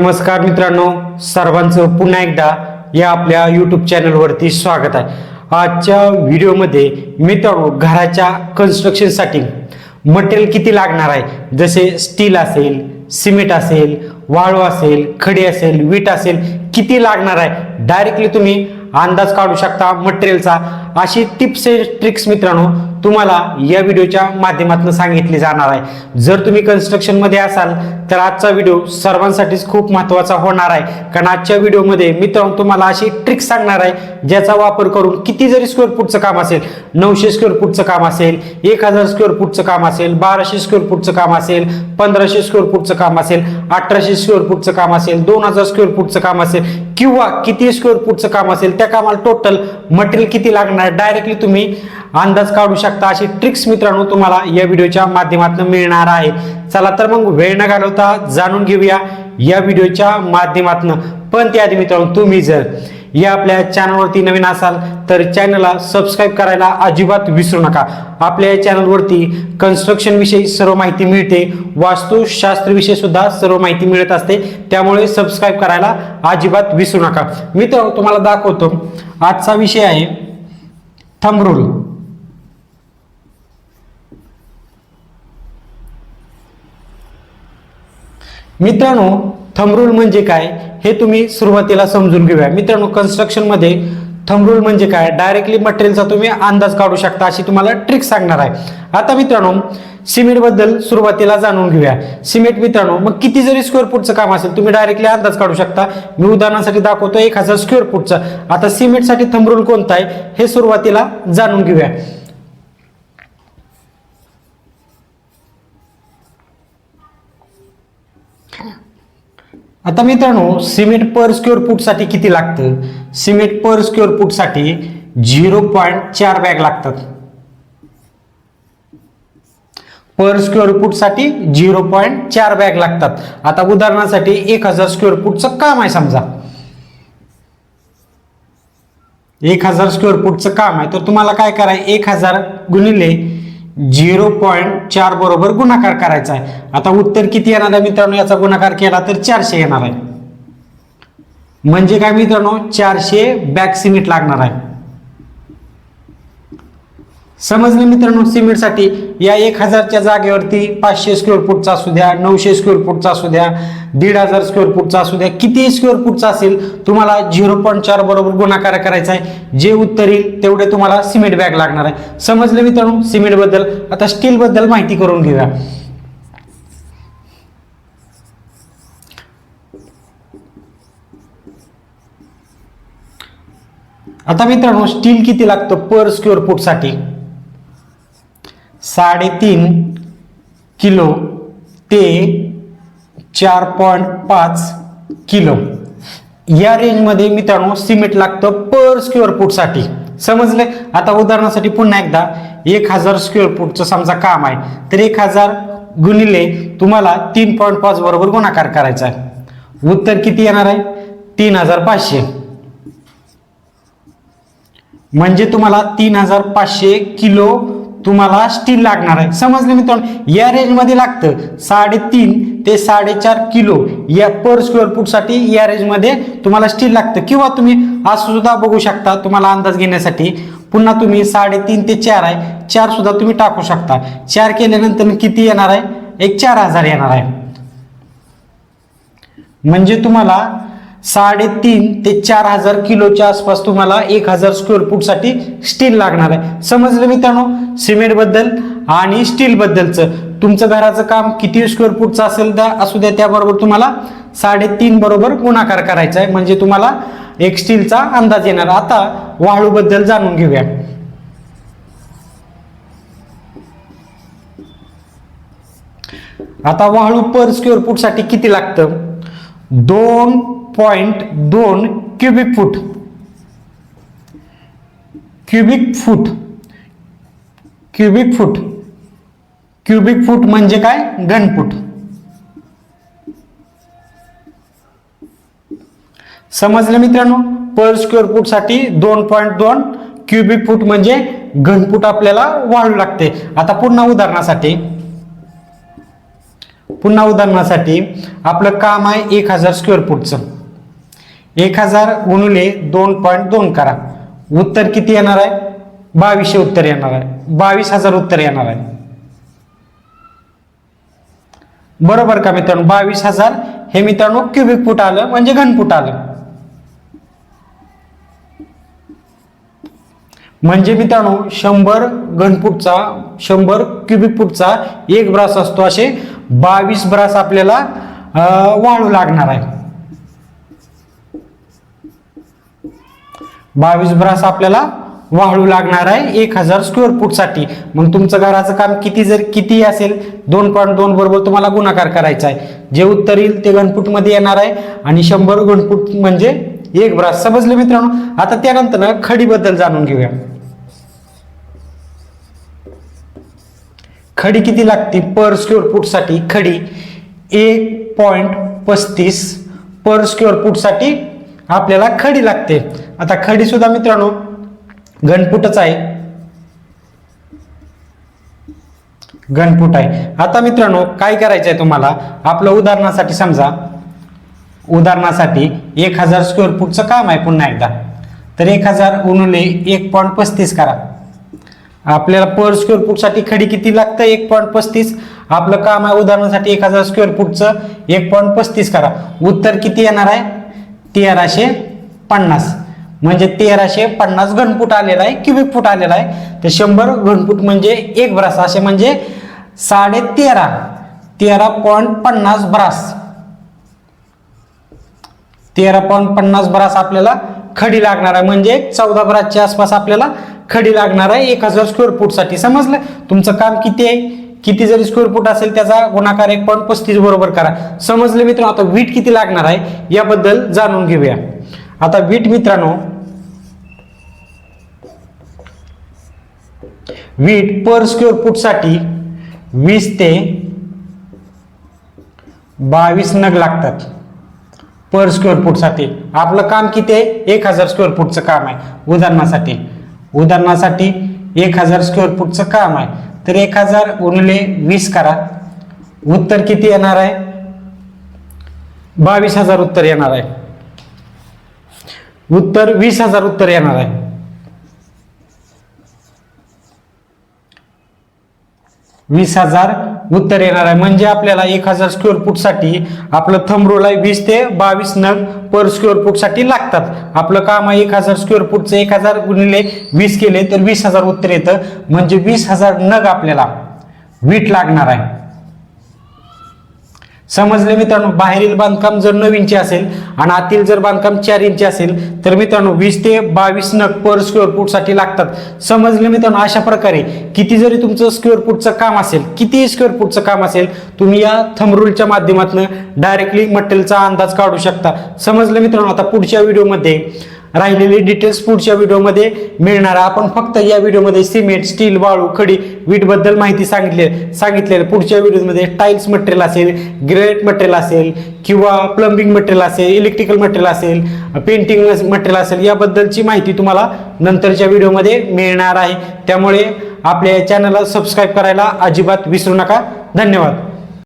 नमस्कार मित्रांनो सर्वांचं पुन्हा एकदा या आपल्या यूट्यूब चॅनलवरती स्वागत आहे. आजच्या व्हिडिओमध्ये मित्रांनो घराच्या कन्स्ट्रक्शनसाठी मटेरियल किती लागणार आहे? जसे स्टील असेल सिमेंट असेल वाळू असेल खडी असेल वीट असेल किती लागणार आहे? डायरेक्टली तुम्ही अंदाज काढू शकता मटेरियलचा अशी टिप्स ट्रिक्स मित्रांनो तुम्हाला या व्हिडिओच्या माध्यमातून सांगितली जाणार आहे. जर तुम्ही कन्स्ट्रक्शनमध्ये असाल तर आजचा व्हिडिओ सर्वांसाठीच खूप महत्त्वाचा होणार आहे. कारण आजच्या व्हिडिओमध्ये मित्रांनो तुम्हाला अशी ट्रिक सांगणार आहे ज्याचा वापर करून किती जरी स्क्वेअर फूटचं काम असेल नऊशे स्क्वेअर फूटचं काम असेल एक हजार स्क्वेअर फूटचं काम असेल बाराशे स्क्वेअर फूटचं काम असेल पंधराशे स्क्वेअर फूटचं काम असेल अठराशे स्क्वेअर फूटचं काम असेल दोन हजार स्क्वेअर फूटचं काम असेल किंवा किती स्क्वेअर फूटचं काम असेल त्या कामाला टोटल मटेरियल किती लागणार डायरेक्टली तुम्ही अंदाज काढू शकता. अशी ट्रिक्स मित्रांनो तुम्हाला या व्हिडिओच्या माध्यमातून मिळणार आहे. चला तर मग वेळ न घालवता जाणून घेऊया या व्हिडिओच्या माध्यमातून. पण त्याआधी मित्रांनो तुम्ही जर या आपल्या चॅनलवरती नवीन असाल तर चॅनलला सबस्क्राईब करायला अजिबात विसरू नका. आपल्या या चॅनलवरती कन्स्ट्रक्शनविषयी सर्व माहिती मिळते. वास्तुशास्त्रविषयी सुद्धा सर्व माहिती मिळत असते. त्यामुळे सबस्क्राईब करायला अजिबात विसरू नका. मित्र तुम्हाला दाखवतो. आजचा विषय आहे थंबरूल मित्रांनो थंबरूल म्हणजे काय? हे तुम्ही सुरुवातीला समजून घेऊया. मित्रांनो कन्स्ट्रक्शनमध्ये रूल म्हणजे काय? डायरेक्टली मटेरियलचा तुम्ही अंदाज काढू शकता अशी तुम्हाला ट्रिक सांगणार आहे. आता मित्रांनो सिमेंटबद्दल सुरुवातीला जाणून घेऊया. सिमेंट मित्रांनो मग किती जरी स्क्वेअर फूटचं काम असेल तुम्ही डायरेक्टली अंदाज काढू शकता. मी उदाहरणासाठी दाखवतो एक हजार स्क्वेअर फूटचं आता सिमेंटसाठी थंब रूल कोणता आहे हे सुरुवातीला जाणून घेऊया. आता मित्रांनो सिमेंट पर स्क्वेअर फूटसाठी किती लागतं? सिमेंट पर स्क्वेअर फूटसाठी झिरो पॉईंट चार बॅग लागतात. पर स्क्वेअर फूटसाठी झिरो पॉईंट चार बॅग लागतात. आता उदाहरणासाठी एक हजार स्क्वेअर फूटचं काम आहे समजा. एक हजार स्क्वेअर फूटचं काम आहे. तर तुम्हाला काय कराय एक हजार गुणिले झिरो पॉईंट चार बरोबर गुणाकार करायचा आहे. आता उत्तर किती येणार आहे मित्रांनो? याचा गुणाकार केला तर चारशे येणार आहे. म्हणजे काय मित्रांनो? चारशे बॅक सिमेंट लागणार आहे. समजले मित्रांनो सिमेंटसाठी या एक हजारच्या जागेवरती पाचशे स्क्वेअर फूटचा असू द्या नऊशे स्क्वेअर फूटचा असू द्या दीड हजार स्क्वेअर फूटचा असू द्या किती स्क्वेअर फूटचा असेल तुम्हाला झिरो पॉईंट चार बरोबर गुणाकार करायचा आहे. जे उत्तर येईल तेवढे तुम्हाला सिमेंट बॅग लागणार आहे. समजले मित्रांनो सिमेंटबद्दल आता स्टीलबद्दल माहिती करून घेऊया. आता मित्रांनो स्टील किती लागतं? पर स्क्वेअर फूटसाठी साडेतीन किलो ते चार पॉईंट पाच किलो. या रेंजमध्ये मित्रांनो सिमेंट लागतं पर स्क्युअर फूटसाठी. समजले? आता उदाहरणासाठी पुन्हा एकदा एक हजार स्क्वेअर फूटचं समजा काम आहे तर एक हजार गुणिले तुम्हाला तीन पॉईंट पाच बरोबर गुणाकार करायचा आहे. उत्तर किती येणार आहे? तीन हजार पाचशे. म्हणजे तुम्हाला तीन हजार पाचशे किलो तुम्हाला स्टील लागणार आहे. समजले मित्रांनो या रेंजमध्ये लागतं. साडेतीन ते साडेचार किलो या पर स्क्वेअर फूटसाठी या रेंजमध्ये तुम्हाला स्टील लागतं. किंवा तुम्ही असं सुद्धा बघू शकता तुम्हाला अंदाज घेण्यासाठी. पुन्हा तुम्ही साडेतीन ते चार आहे. चार सुद्धा तुम्ही टाकू शकता. चार केल्यानंतर किती येणार आहे? एक चार हजार येणार आहे. म्हणजे तुम्हाला साडेतीन ते चार हजार किलोच्या आसपास तुम्हाला एक हजार स्क्वेअर फूटसाठी स्टील लागणार आहे. समजलं मित्रांनो? सिमेंट सिमेंटबद्दल आणि स्टीलबद्दलचं तुमचं घराचं काम किती स्क्वेअर फूटचं असेल त्या असू द्या त्याबरोबर तुम्हाला साडेतीन बरोबर गुणाकार करायचा आहे. म्हणजे तुम्हाला एक स्टीलचा अंदाज येणार. आता वाळूबद्दल जाणून घेऊया. आता वाळू पर स्क्वेअर फूटसाठी किती लागतं? दोन पॉइंट दोन cubic foot cubic foot cubic foot cubic foot म्हणजे काय? घनफूट. समजलं मित्रांनो? पर स्क्वेअर फूटसाठी दोन पॉईंट दोन क्युबिक फूट म्हणजे घनफूट आपल्याला वाढू लागते. आता पुन्हा उदाहरणासाठी. पुन्हा उदाहरणासाठी आपलं काम आहे एक हजार स्क्वेअर फूटचं एक हजार गुणिले दोन पॉईंट दोन करा. उत्तर किती येणार आहे? बावीसशे उत्तर येणार आहे. बावीस हजार उत्तर येणार आहे. बरोबर का मित्रांनो? बावीस हजार हे मित्रांनो क्युबिक फूट आलं म्हणजे घनफूट आलं. म्हणजे मित्रांनो शंभर घनफूटचा शंभर क्युबिक फूटचा एक ब्रास असतो असे बावीस ब्रास आपल्याला वाळू लागणार आहे. बावीस ब्रास आपल्याला वाळू लागणार आहे एक हजार स्क्वेअर फूटसाठी मग तुमचं घराचं काम किती जर किती असेल? दोन पॉईंट दोन बरोबर तुम्हाला गुणाकार करायचा आहे. जे उत्तर येईल ते घनफूटमध्ये येणार आहे आणि शंभर घनफूट म्हणजे एक ब्रास. समजले मित्रांनो? आता त्यानंतर ना खडीबद्दल जाणून घेऊया. खडी किती लागते? पर स्क्वेअर फूटसाठी खडी एक पॉईंट पस्तीस पर स्क्वेअर फूटसाठी आपल्याला खडी लागते. आता खडी सुद्धा मित्रांनो घनफूटच आहे. घनफूट आहे. आता मित्रांनो काय करायचं आहे तुम्हाला? आपलं उदाहरणासाठी समजा उदाहरणासाठी एक हजार स्क्वेअर फूटचं काम आहे पुन्हा एकदा. तर एक हजार गुणिले एक पॉईंट पस्तीस करा. आपल्याला पर स्क्वेअर फूटसाठी खडी किती लागतं? एक पॉईंट पस्तीस. आपलं काम आहे उदाहरणासाठी एक हजार स्क्वेअर फूटचं एक पॉईंट पस्तीस करा. उत्तर किती येणार आहे? तेराशे पन्नास. म्हणजे तेराशे पन्नास घनफूट आलेला आहे क्युबिक फूट आलेला आहे. तर शंभर घनफूट म्हणजे एक ब्रास असे म्हणजे साडे तेरा तेरा पॉईंट पन्नास ब्रास. तेरा पॉईंट पन्नास ब्रास आपल्याला खडी लागणार आहे. म्हणजे चौदा ब्रासच्या आसपास आपल्याला खडी लागणार आहे एक हजार स्क्वेअर फूटसाठी समजलं? तुमचं काम किती आहे? किती जरी स्क्वेअर फूट असेल त्याचा गुणाकार एक पॉईंट पस्तीस बरोबर करा. समजले मित्रांनो? आता वीट किती लागणार आहे? याबद्दल जाणून घेऊया. आता वीट मित्रांनो वीट पर स्क्वेअर फूटसाठी वीस ते बावीस नग लागतात पर स्क्वेअर फूटसाठी आपलं काम किती आहे? एक हजार स्क्वेअर फूटचं काम आहे उदाहरणासाठी. उदाहरणासाठी एक हजार स्क्वेअर फूटचं काम आहे. तर एक हजार गुणिले वीस करा. उत्तर किती येणार आहे? बावीस हजार उत्तर येणार आहे. उत्तर वीस हजार उत्तर येणार आहे. वीस हजार उत्तर येणार आहे. म्हणजे आपल्याला एक हजार स्क्वेअर फूटसाठी आपलं थंबरूला वीस ते बावीस नग पर स्क्वेअर फूटसाठी लागतात. आपलं काम आहे एक हजार स्क्वेअर फूटचं एक हजार गुणिले वीस केले तर वीस हजार उत्तर येतं. म्हणजे वीस हजार नग आपल्याला वीट लागणार आहे. समजले मित्रांनो बाहेरील बांधकाम जर नऊ इंची असेल आणि आतील जर बांधकाम चार इंची असेल तर मित्रांनो वीस ते बावीस नग पर स्क्वेअर फूटसाठी लागतात. समजले मित्रांनो अशा प्रकारे किती जरी तुमचं स्क्वेअर फूटचं काम असेल किती स्क्वेअर फूटचं काम असेल तुम्ही या थमरूलच्या माध्यमातून डायरेक्टली मटेरियलचा अंदाज काढू शकता. समजलं मित्रांनो आता पुढच्या व्हिडिओमध्ये राहिलेली डिटेल्स पुढच्या व्हिडिओमध्ये मिळणार आपण फक्त या व्हिडिओमध्ये सिमेंट स्टील वाळू खडी वीटबद्दल माहिती सांगितले सांगितलेलं. पुढच्या व्हिडिओमध्ये टाईल्स मटेरियल असेल ग्रेट मटेरियल असेल किंवा प्लंबिंग मटेरियल असेल इलेक्ट्रिकल मटेरियल असेल पेंटिंग मटेरियल असेल याबद्दलची माहिती तुम्हाला नंतरच्या व्हिडिओमध्ये मिळणार आहे. त्यामुळे आपल्या चॅनलला सबस्क्राईब करायला अजिबात विसरू नका. धन्यवाद.